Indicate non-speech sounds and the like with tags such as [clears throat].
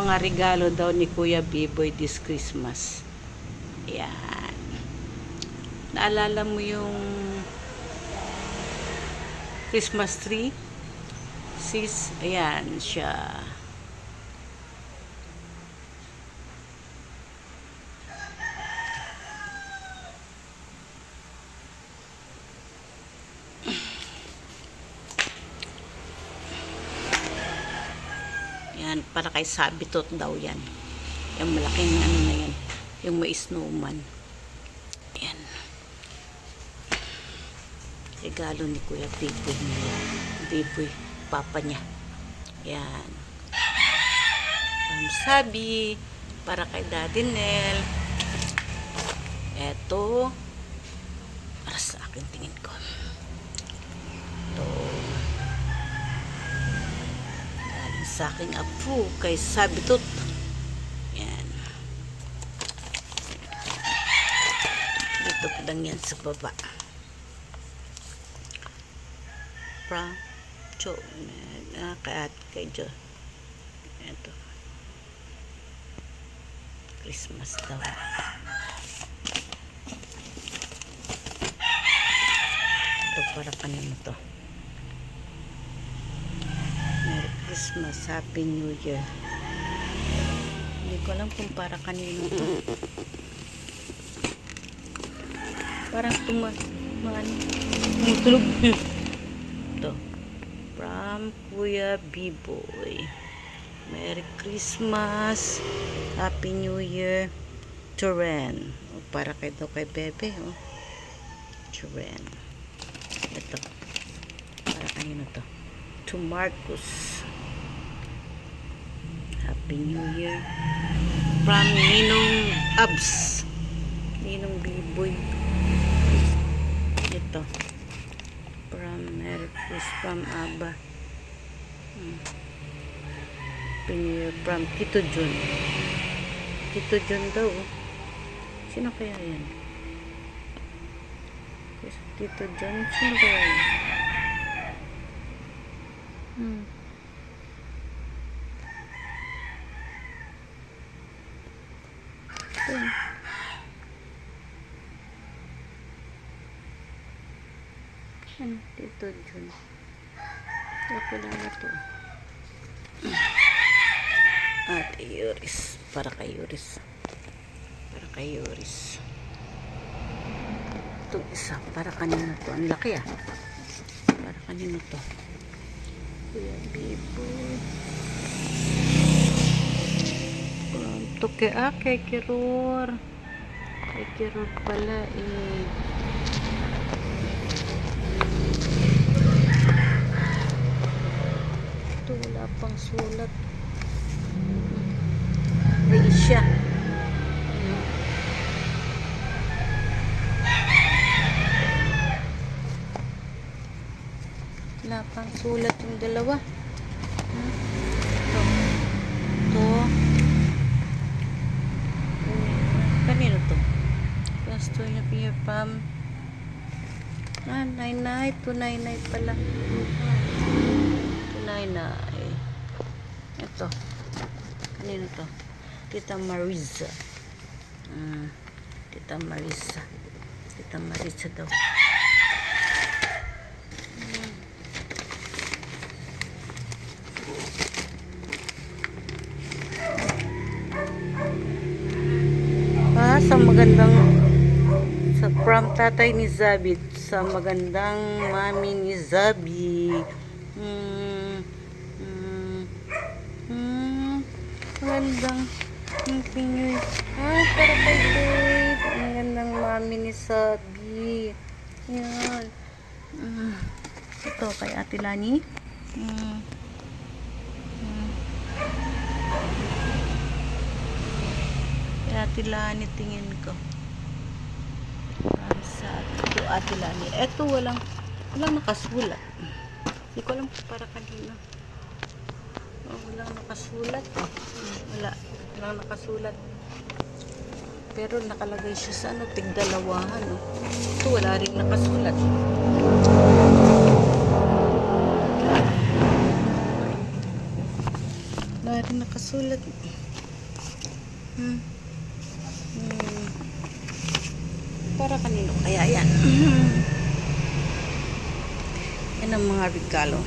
mga regalo daw ni Kuya Biboy this Christmas. Yan. Naalala mo yung Christmas tree? Sis, ayan siya. Yan, para kay Sabitot daw yan. Yung malaking ano na yan. Yung may snowman. Yan. Regalo ni Kuya niya. Biboy, papa niya. Yan. Ang sabi, para kay Daddy Nel. Eto, para sa akin tingin ko. Ito. Galing sa aking apo kay Sabitot. Yan. Dito ko lang yan sa baba. From Jo. Ah, kay Jo. Ito. Christmas daw. Ito para kanino to. Merry Christmas, Happy New Year. Hindi ko alam kung para kanino to. Parang tuma, mga tumutulog. Ito. From Kuya B-Boy. Merry Christmas. Happy New Year. Turen. O, para kay daw kay Bebe. Oh. Turen. Ito. Para kanino to? To Marcus. Happy New Year. From Ninong Abs. Ninong B-Boy. Ito. From Christmas from Abba. Hmm. Happy New Year from Tito Jun. Tito Jun daw. oh. Sino kaya yan? Tito John. Sino kaya yan? Hmm. Ito. Ano? Tito John. Ako lang na to. At Yuris. Para kay Yuris. Para kay Yuris. Itong isa. Para kanino to. Ang laki ah. Para kanino to. Kuya Bibo. Um, to kay, ah, kay Kiror. Kay Kiror pala eh. Wala pang sulat. Aisha. Wala pang sulat yung dalawa. Hmm? Ito. Ito. Kanino to? Gusto niya Pia Pam. Ah, nay-nay. Tunay-nay pala. Tunay-nay. Ito. Kanino to? Tita Marisa. Mm, Tita Marisa. Tita Marisa daw. Mm. Ah, sa magandang sa from tatay ni Zabi sa magandang mami ni Zabi. Hmm. Hmm. Hmm. Magandang Happy New Year. Ah, para kay Dave. Ang gandang mami ni Sabi. Yan. Mm. Ito kay Ate Lani. Mm. Mm. Kay Ate Lani tingin ko. Para sa ito Ate Lani. Ito walang walang nakasulat. Hindi ko alam para kanino. Oh, walang nakasulat. eh. Wala. Walang nakasulat. Pero nakalagay siya sa ano, tigdalawahan. Oh. Ito wala rin nakasulat. Wala rin nakasulat. Hmm. Hmm. Para kanino kaya yan? [clears throat] yan ang mga regalo.